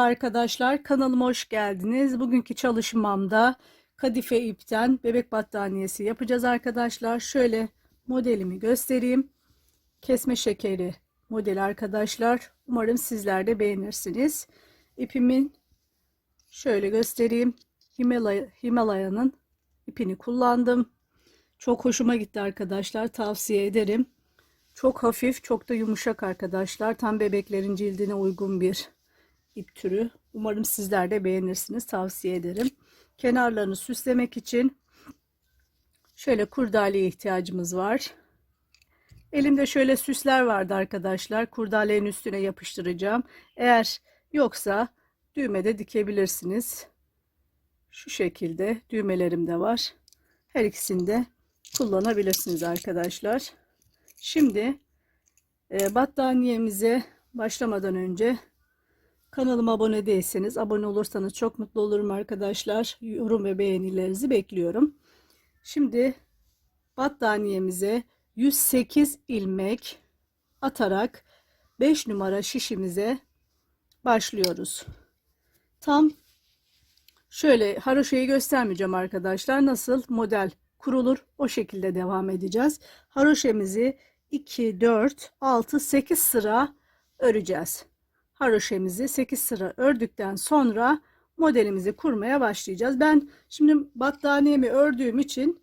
Merhaba arkadaşlar, kanalıma hoş geldiniz. Bugünkü çalışmamda kadife ipten bebek battaniyesi yapacağız arkadaşlar. Şöyle modelimi göstereyim. Kesme şekeri modeli arkadaşlar. Umarım sizler de beğenirsiniz. İpimin şöyle göstereyim. Himalaya, Himalaya'nın ipini kullandım. Çok hoşuma gitti arkadaşlar. Tavsiye ederim. Çok hafif, çok da yumuşak arkadaşlar. Tam bebeklerin cildine uygun bir ip türü. Umarım sizler de beğenirsiniz. Tavsiye ederim. Kenarlarını süslemek için şöyle kurdaleye ihtiyacımız var. Elimde şöyle süsler vardı arkadaşlar. Kurdalenin üstüne yapıştıracağım. Eğer yoksa düğmede dikebilirsiniz. Şu şekilde düğmelerim de var. Her ikisini de kullanabilirsiniz arkadaşlar. Şimdi e, battaniyemize başlamadan önce kanalıma abone değilseniz abone olursanız çok mutlu olurum arkadaşlar. Yorum ve beğenilerinizi bekliyorum. Şimdi battaniyemize 108 ilmek atarak 5 numara şişimize başlıyoruz. Tam şöyle haroşayı göstermeyeceğim arkadaşlar. Nasıl model kurulur o şekilde devam edeceğiz. Haroşemizi 2, 4, 6, 8 sıra öreceğiz. Haroşemizi 8 sıra ördükten sonra modelimizi kurmaya başlayacağız. Ben şimdi battaniyemi ördüğüm için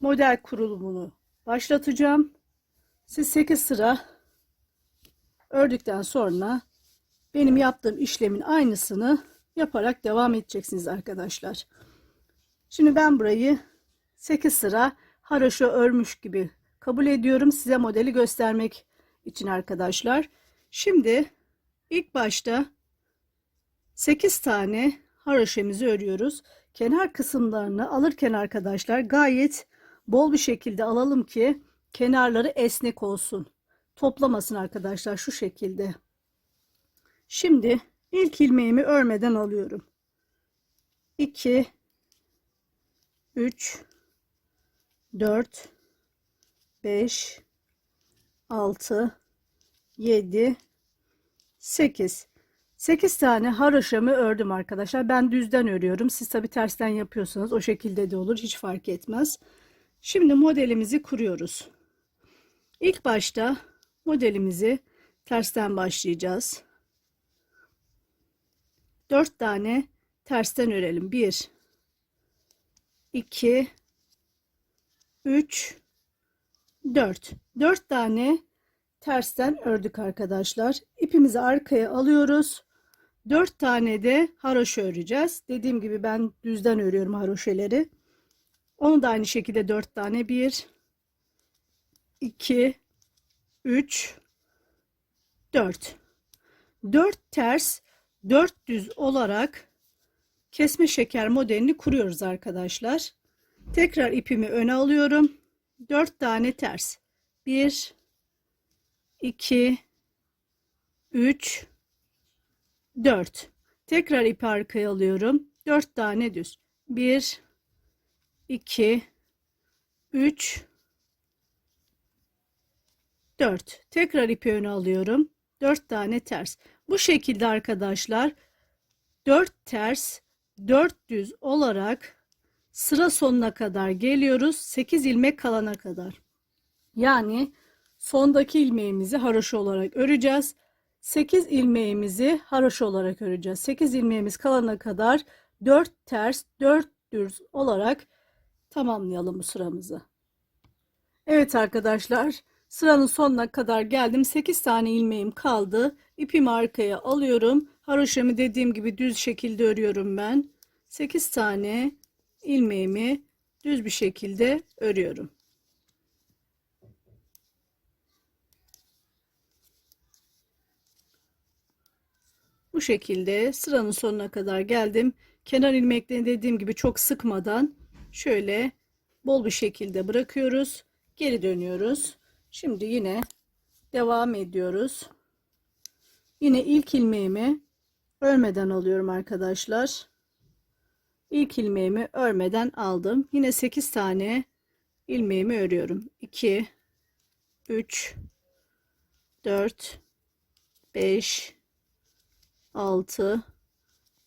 model kurulumunu başlatacağım. Siz 8 sıra ördükten sonra benim yaptığım işlemin aynısını yaparak devam edeceksiniz arkadaşlar. Şimdi ben burayı 8 sıra haroşa örmüş gibi kabul ediyorum size modeli göstermek için arkadaşlar. Şimdi ilk başta 8 tane haroşemizi örüyoruz. Kenar kısımlarını alırken arkadaşlar gayet bol bir şekilde alalım ki kenarları esnek olsun. Toplamasın arkadaşlar şu şekilde. Şimdi ilk ilmeğimi örmeden alıyorum. 2 3 4 5 6 7 8 8 tane haroşamı ördüm arkadaşlar. Ben düzden örüyorum. Siz tabi tersten yapıyorsanız o şekilde de olur. Hiç fark etmez. Şimdi modelimizi kuruyoruz. İlk başta modelimizi tersten başlayacağız. 4 tane tersten örelim. 1 2 3 4 4 tane tersten ördük arkadaşlar. İpimizi arkaya alıyoruz. 4 tane de haroşa öreceğiz. Dediğim gibi ben düzden örüyorum haroşeleri. Onu da aynı şekilde 4 tane 1 2 3 4 4 ters 4 düz olarak kesme şeker modelini kuruyoruz arkadaşlar. Tekrar ipimi öne alıyorum. 4 tane ters. 1 2 3 4. Tekrar ipi arkaya alıyorum. 4 tane düz. 1 2 3 4. Tekrar ipi öne alıyorum. 4 tane ters. Bu şekilde arkadaşlar 4 ters 4 düz olarak sıra sonuna kadar geliyoruz. 8 ilmek kalana kadar. Yani sondaki ilmeğimizi haroşa olarak öreceğiz. 8 ilmeğimizi haroşa olarak öreceğiz. 8 ilmeğimiz kalana kadar 4 ters 4 düz olarak tamamlayalım bu sıramızı. Evet arkadaşlar sıranın sonuna kadar geldim. 8 tane ilmeğim kaldı. İpimi arkaya alıyorum. Haroşamı dediğim gibi düz şekilde örüyorum ben. 8 tane ilmeğimi düz bir şekilde örüyorum. Bu şekilde sıranın sonuna kadar geldim. Kenar ilmeklerini dediğim gibi çok sıkmadan şöyle bol bir şekilde bırakıyoruz. Geri dönüyoruz. Şimdi yine devam ediyoruz. Yine ilk ilmeğimi örmeden alıyorum arkadaşlar. İlk ilmeğimi örmeden aldım. Yine 8 tane ilmeğimi örüyorum. 2 3 4 5 6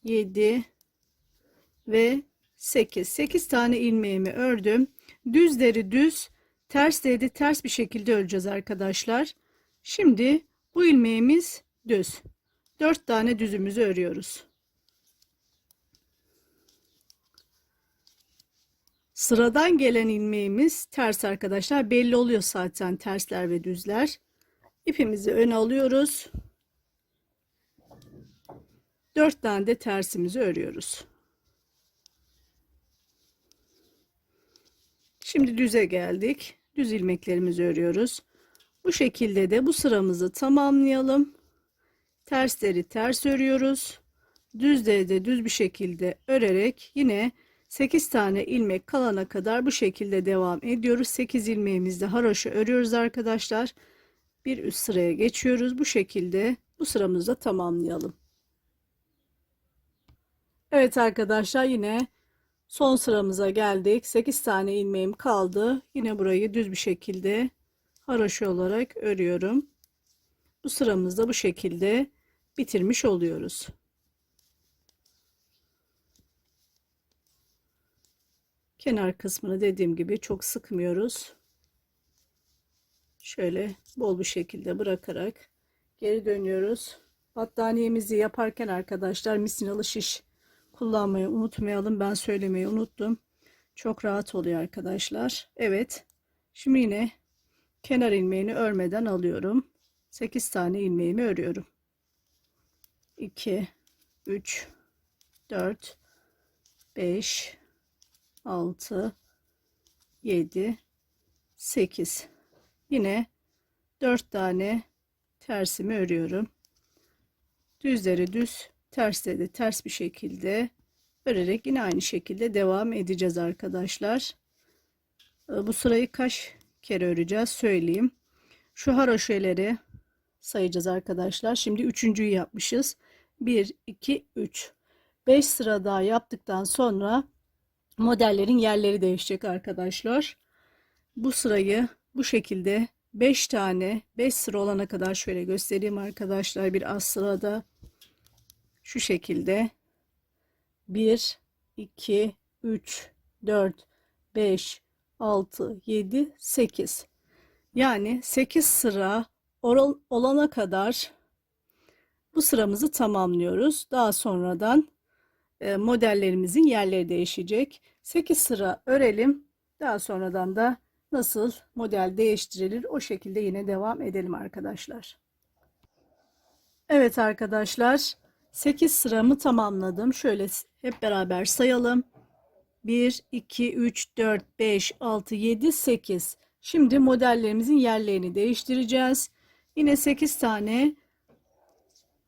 7 ve 8. 8 tane ilmeğimi ördüm. Düzleri düz, tersleri de ters bir şekilde öreceğiz arkadaşlar. Şimdi bu ilmeğimiz düz. 4 tane düzümüzü örüyoruz. Sıradan gelen ilmeğimiz ters arkadaşlar. Belli oluyor zaten tersler ve düzler. İpimizi öne alıyoruz. 4 tane de tersimizi örüyoruz. Şimdi düze geldik. Düz ilmeklerimizi örüyoruz. Bu şekilde de bu sıramızı tamamlayalım. Tersleri ters örüyoruz. Düzleri de düz bir şekilde örerek yine 8 tane ilmek kalana kadar bu şekilde devam ediyoruz. 8 ilmeğimizde haroşa örüyoruz arkadaşlar. Bir üst sıraya geçiyoruz. Bu şekilde bu sıramızı da tamamlayalım. Evet arkadaşlar yine son sıramıza geldik. 8 tane ilmeğim kaldı. Yine burayı düz bir şekilde haroşa olarak örüyorum. Bu sıramızda bu şekilde bitirmiş oluyoruz. Kenar kısmını dediğim gibi çok sıkmıyoruz. Şöyle bol bir şekilde bırakarak geri dönüyoruz. Battaniyemizi yaparken arkadaşlar misinalı şiş kullanmayı unutmayalım. Ben söylemeyi unuttum. Çok rahat oluyor arkadaşlar. Evet. Şimdi yine kenar ilmeğini örmeden alıyorum. 8 tane ilmeğimi örüyorum. 2 3 4 5 6 7 8 yine 4 tane tersimi örüyorum düzleri düz tersleri de ters bir şekilde örerek yine aynı şekilde devam edeceğiz arkadaşlar. Ee, bu sırayı kaç kere öreceğiz söyleyeyim. Şu haroşeleri sayacağız arkadaşlar. Şimdi üçüncüyü yapmışız. 1 2 3 5 sıra daha yaptıktan sonra modellerin yerleri değişecek arkadaşlar. Bu sırayı bu şekilde 5 tane 5 sıra olana kadar şöyle göstereyim arkadaşlar. Bir az sırada şu şekilde 1 2 3 4 5 6 7 8 yani 8 sıra olana kadar bu sıramızı tamamlıyoruz. Daha sonradan e, modellerimizin yerleri değişecek. 8 sıra örelim. Daha sonradan da nasıl model değiştirilir o şekilde yine devam edelim arkadaşlar. Evet arkadaşlar 8 sıramı tamamladım. Şöyle hep beraber sayalım. 1, 2, 3, 4, 5, 6, 7, 8. Şimdi modellerimizin yerlerini değiştireceğiz. Yine 8 tane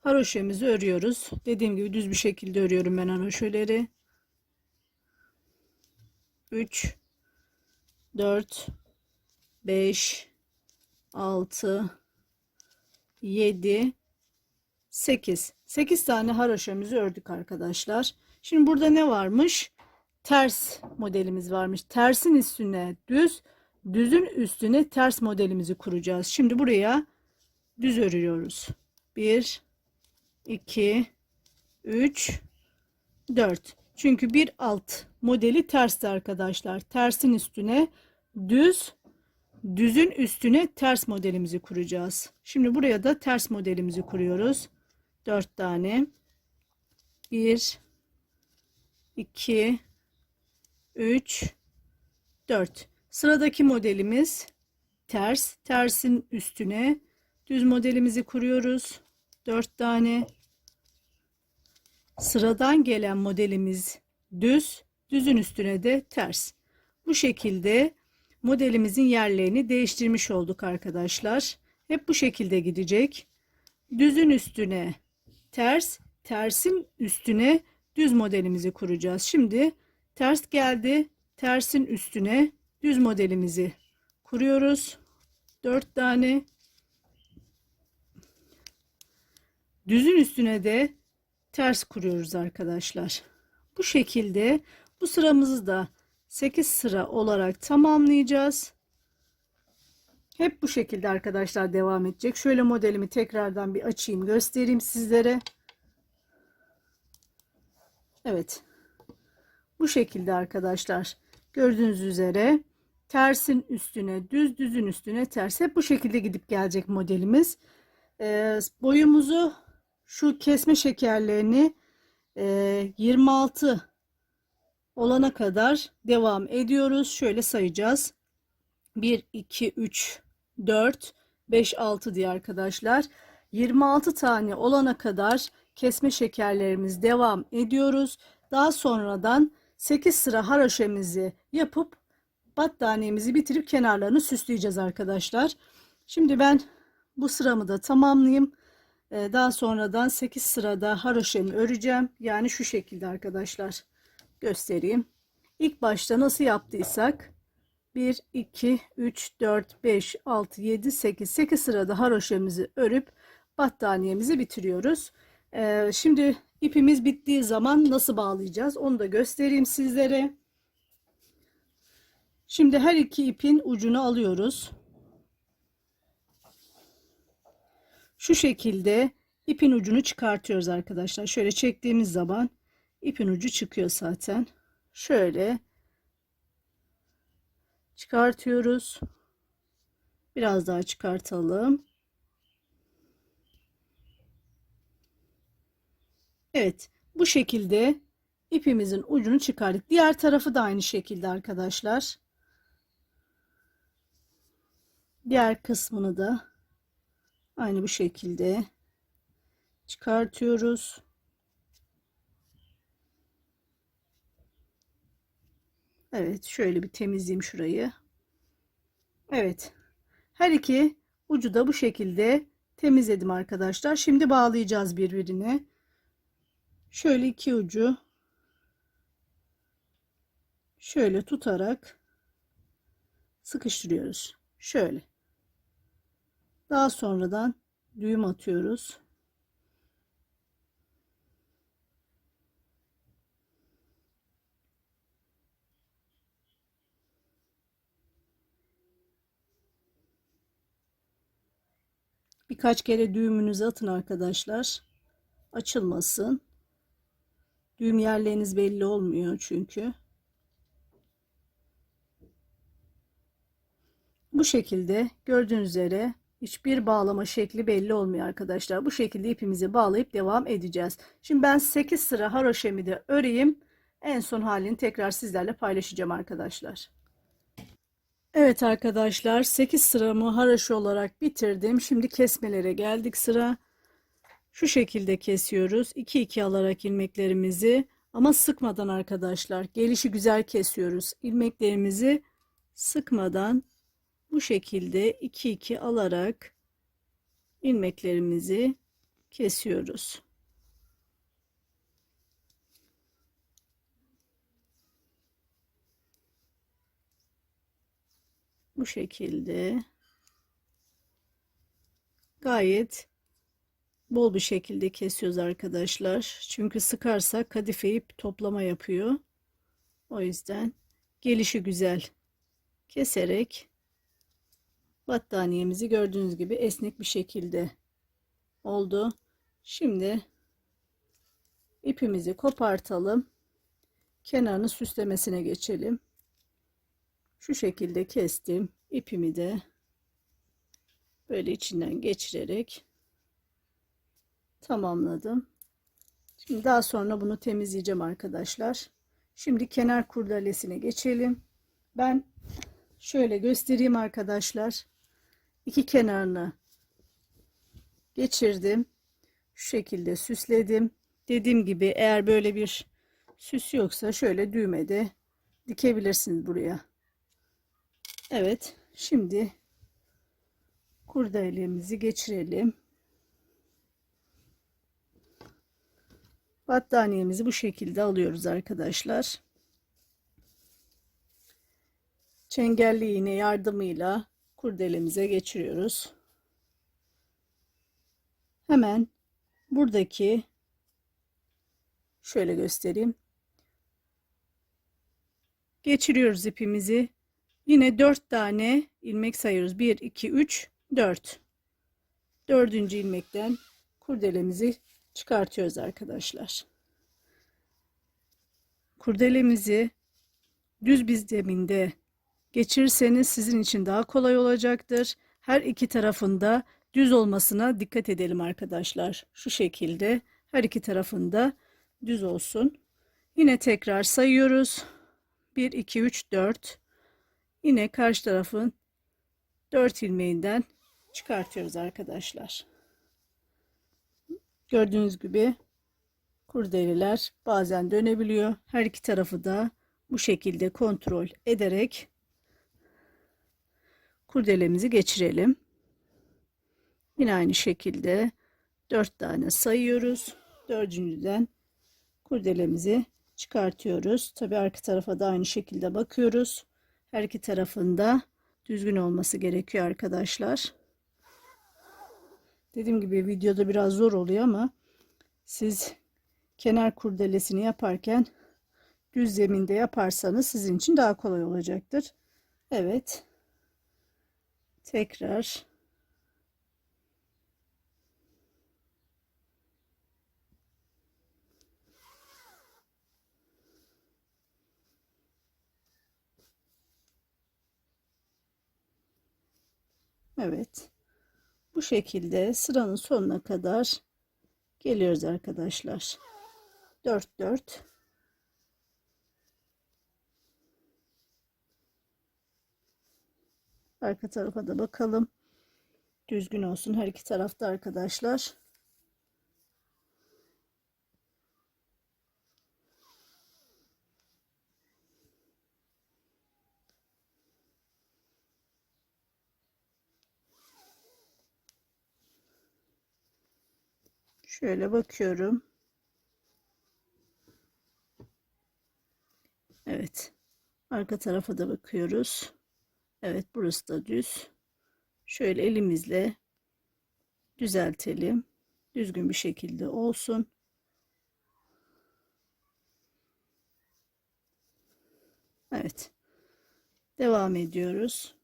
haroşemizi örüyoruz. Dediğim gibi düz bir şekilde örüyorum ben haroşeleri. 3 4 5 6 7 8 8 tane haroşemizi ördük arkadaşlar. Şimdi burada ne varmış? Ters modelimiz varmış. Tersin üstüne düz, düzün üstüne ters modelimizi kuracağız. Şimdi buraya düz örüyoruz. 1 2 3 4 çünkü bir alt modeli tersti arkadaşlar tersin üstüne düz düzün üstüne ters modelimizi kuracağız şimdi buraya da ters modelimizi kuruyoruz 4 tane. 1 2 3 4 sıradaki modelimiz ters. Tersin üstüne düz modelimizi kuruyoruz. 4 tane. Sıradan gelen modelimiz düz düzün üstüne de ters. Bu şekilde modelimizin yerlerini değiştirmiş olduk arkadaşlar. Hep bu şekilde gidecek. Düzün üstüne ters tersin üstüne düz modelimizi kuracağız şimdi ters geldi tersin üstüne düz modelimizi kuruyoruz 4 tane Düzün üstüne de ters kuruyoruz arkadaşlar. Bu şekilde bu sıramızı da 8 sıra olarak tamamlayacağız. Hep bu şekilde arkadaşlar devam edecek. Şöyle modelimi tekrardan bir açayım göstereyim sizlere. Evet. Bu şekilde arkadaşlar. Gördüğünüz üzere tersin üstüne düz düzün üstüne ters hep bu şekilde gidip gelecek modelimiz. Ee, boyumuzu şu kesme şekerlerini e, 26 olana kadar devam ediyoruz. Şöyle sayacağız. 1, 2, 3, 4, 5, 6 diye arkadaşlar. 26 tane olana kadar kesme şekerlerimiz devam ediyoruz. Daha sonradan 8 sıra haroşemizi yapıp battaniyemizi bitirip kenarlarını süsleyeceğiz arkadaşlar. Şimdi ben bu sıramı da tamamlayayım. Ee, Daha sonradan 8 sırada haroşemi öreceğim. Yani şu şekilde arkadaşlar göstereyim. İlk başta nasıl yaptıysak 1, 2, 3, 4, 5, 6, 7, 8. 8 sırada haroşemizi örüp battaniyemizi bitiriyoruz. Ee, şimdi ipimiz bittiği zaman nasıl bağlayacağız onu da göstereyim sizlere. Şimdi her iki ipin ucunu alıyoruz. Şu şekilde ipin ucunu çıkartıyoruz arkadaşlar. Şöyle çektiğimiz zaman ipin ucu çıkıyor zaten. Şöyle çıkartıyoruz. Biraz daha çıkartalım. Evet, bu şekilde ipimizin ucunu çıkardık. Diğer tarafı da aynı şekilde arkadaşlar. Diğer kısmını da aynı bu şekilde çıkartıyoruz. Evet, şöyle bir temizleyeyim şurayı. Evet. Her iki ucu da bu şekilde temizledim arkadaşlar. Şimdi bağlayacağız birbirine. Şöyle iki ucu şöyle tutarak sıkıştırıyoruz. Şöyle. Daha sonradan düğüm atıyoruz. Birkaç kere düğümünüzü atın arkadaşlar. Açılmasın. Düğüm yerleriniz belli olmuyor çünkü. Bu şekilde gördüğünüz üzere hiçbir bağlama şekli belli olmuyor arkadaşlar. Bu şekilde ipimizi bağlayıp devam edeceğiz. Şimdi ben 8 sıra haroşemi de öreyim. En son halini tekrar sizlerle paylaşacağım arkadaşlar. Evet arkadaşlar 8 sıramı haroşa olarak bitirdim. Şimdi kesmelere geldik sıra. Şu şekilde kesiyoruz. 2 2 alarak ilmeklerimizi ama sıkmadan arkadaşlar. Gelişi güzel kesiyoruz. İlmeklerimizi sıkmadan bu şekilde 2 2 alarak ilmeklerimizi kesiyoruz. Bu şekilde gayet bol bir şekilde kesiyoruz arkadaşlar. Çünkü sıkarsak kadife ip toplama yapıyor. O yüzden gelişi güzel keserek battaniyemizi gördüğünüz gibi esnek bir şekilde oldu. Şimdi ipimizi kopartalım. Kenarını süslemesine geçelim. Şu şekilde kestim. ipimi de böyle içinden geçirerek tamamladım. Şimdi daha sonra bunu temizleyeceğim arkadaşlar. Şimdi kenar kurdelesine geçelim. Ben şöyle göstereyim arkadaşlar. İki kenarını geçirdim. Şu şekilde süsledim. Dediğim gibi eğer böyle bir süs yoksa şöyle düğmede dikebilirsiniz buraya. Evet. Şimdi kurdelemizi geçirelim. Battaniyemizi bu şekilde alıyoruz arkadaşlar. Çengelli iğne yardımıyla kurdelemize geçiriyoruz. Hemen buradaki şöyle göstereyim. Geçiriyoruz ipimizi. Yine 4 tane ilmek sayıyoruz. 1 2 3 4. Dördüncü ilmekten kurdelemizi çıkartıyoruz arkadaşlar. kurdelemizi düz bir zeminde geçirirseniz sizin için daha kolay olacaktır. Her iki tarafında düz olmasına dikkat edelim arkadaşlar. Şu şekilde her iki tarafında düz olsun. Yine tekrar sayıyoruz. 1, 2, 3, 4. Yine karşı tarafın 4 ilmeğinden çıkartıyoruz arkadaşlar. Gördüğünüz gibi kurdeleler bazen dönebiliyor. Her iki tarafı da bu şekilde kontrol ederek kurdelemizi geçirelim. Yine aynı şekilde 4 tane sayıyoruz. Dördüncüden kurdelemizi çıkartıyoruz. Tabi arka tarafa da aynı şekilde bakıyoruz. Her iki tarafında düzgün olması gerekiyor arkadaşlar. Dediğim gibi videoda biraz zor oluyor ama siz kenar kurdelesini yaparken düz zeminde yaparsanız sizin için daha kolay olacaktır. Evet. Tekrar Evet. Bu şekilde sıranın sonuna kadar geliyoruz arkadaşlar. 4 4 Arka tarafa da bakalım. Düzgün olsun her iki tarafta arkadaşlar. Şöyle bakıyorum. Evet. Arka tarafa da bakıyoruz. Evet burası da düz. Şöyle elimizle düzeltelim. Düzgün bir şekilde olsun. Evet. Devam ediyoruz.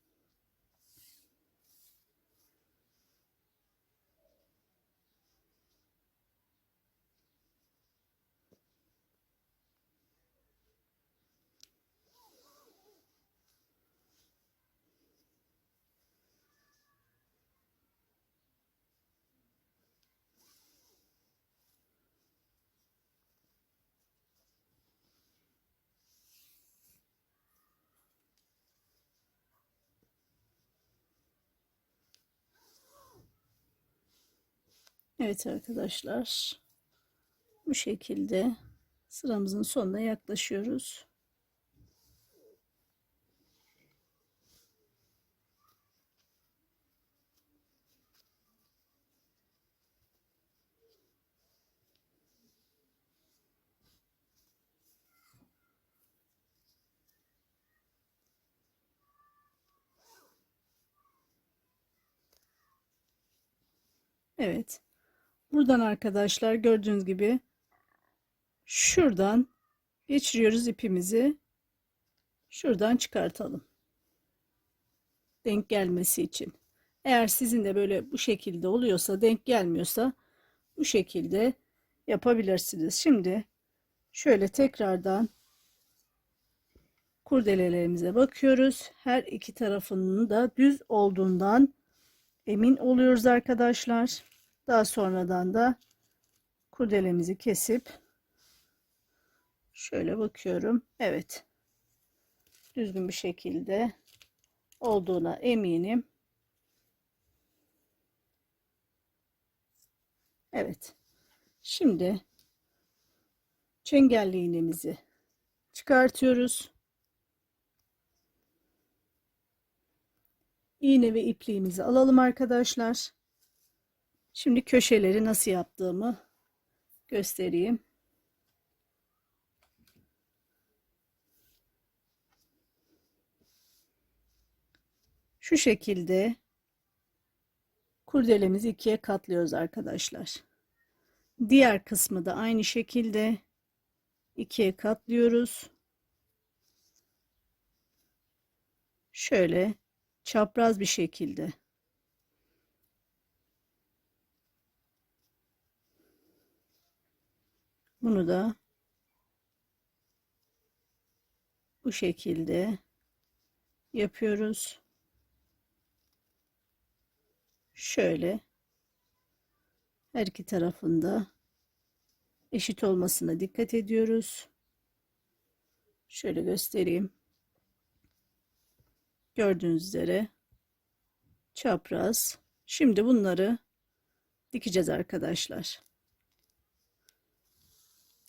Evet arkadaşlar. Bu şekilde sıramızın sonuna yaklaşıyoruz. Evet. Buradan arkadaşlar gördüğünüz gibi şuradan geçiriyoruz ipimizi. Şuradan çıkartalım. Denk gelmesi için. Eğer sizin de böyle bu şekilde oluyorsa denk gelmiyorsa bu şekilde yapabilirsiniz. Şimdi şöyle tekrardan kurdelelerimize bakıyoruz. Her iki tarafının da düz olduğundan emin oluyoruz arkadaşlar. Daha sonradan da kurdelemizi kesip şöyle bakıyorum. Evet. Düzgün bir şekilde olduğuna eminim. Evet. Şimdi çengelli iğnemizi çıkartıyoruz. İğne ve ipliğimizi alalım arkadaşlar. Şimdi köşeleri nasıl yaptığımı göstereyim. Şu şekilde kurdelemizi ikiye katlıyoruz arkadaşlar. Diğer kısmı da aynı şekilde ikiye katlıyoruz. Şöyle çapraz bir şekilde Bunu da bu şekilde yapıyoruz. Şöyle her iki tarafında eşit olmasına dikkat ediyoruz. Şöyle göstereyim. Gördüğünüz üzere çapraz. Şimdi bunları dikeceğiz arkadaşlar.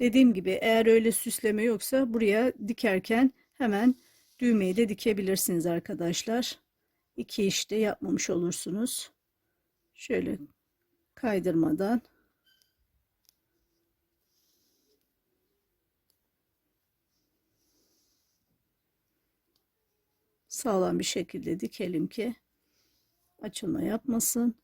Dediğim gibi eğer öyle süsleme yoksa buraya dikerken hemen düğmeyi de dikebilirsiniz arkadaşlar. İki işte yapmamış olursunuz. Şöyle kaydırmadan sağlam bir şekilde dikelim ki açılma yapmasın.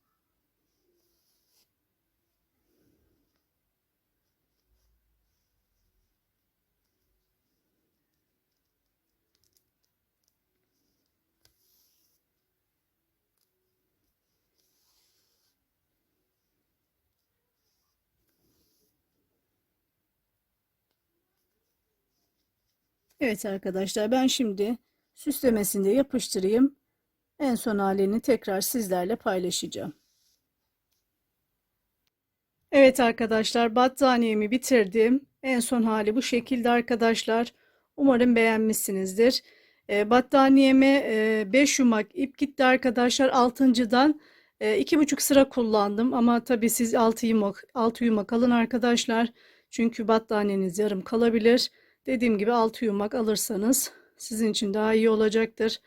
Evet arkadaşlar ben şimdi süslemesini de yapıştırayım. En son halini tekrar sizlerle paylaşacağım. Evet arkadaşlar battaniyemi bitirdim. En son hali bu şekilde arkadaşlar. Umarım beğenmişsinizdir. E, battaniyeme 5 yumak ip gitti arkadaşlar. Altıncıdan e, iki buçuk sıra kullandım. Ama tabii siz 6 yumak, 6 yumak alın arkadaşlar. Çünkü battaniyeniz yarım kalabilir. Dediğim gibi 6 yumak alırsanız sizin için daha iyi olacaktır.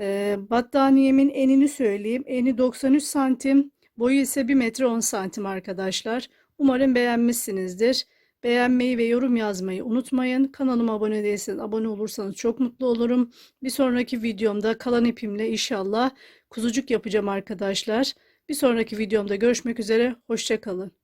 Ee, battaniyemin enini söyleyeyim. Eni 93 santim, boyu ise 1 metre 10 santim arkadaşlar. Umarım beğenmişsinizdir. Beğenmeyi ve yorum yazmayı unutmayın. Kanalıma abone değilseniz abone olursanız çok mutlu olurum. Bir sonraki videomda kalan ipimle inşallah kuzucuk yapacağım arkadaşlar. Bir sonraki videomda görüşmek üzere. Hoşçakalın.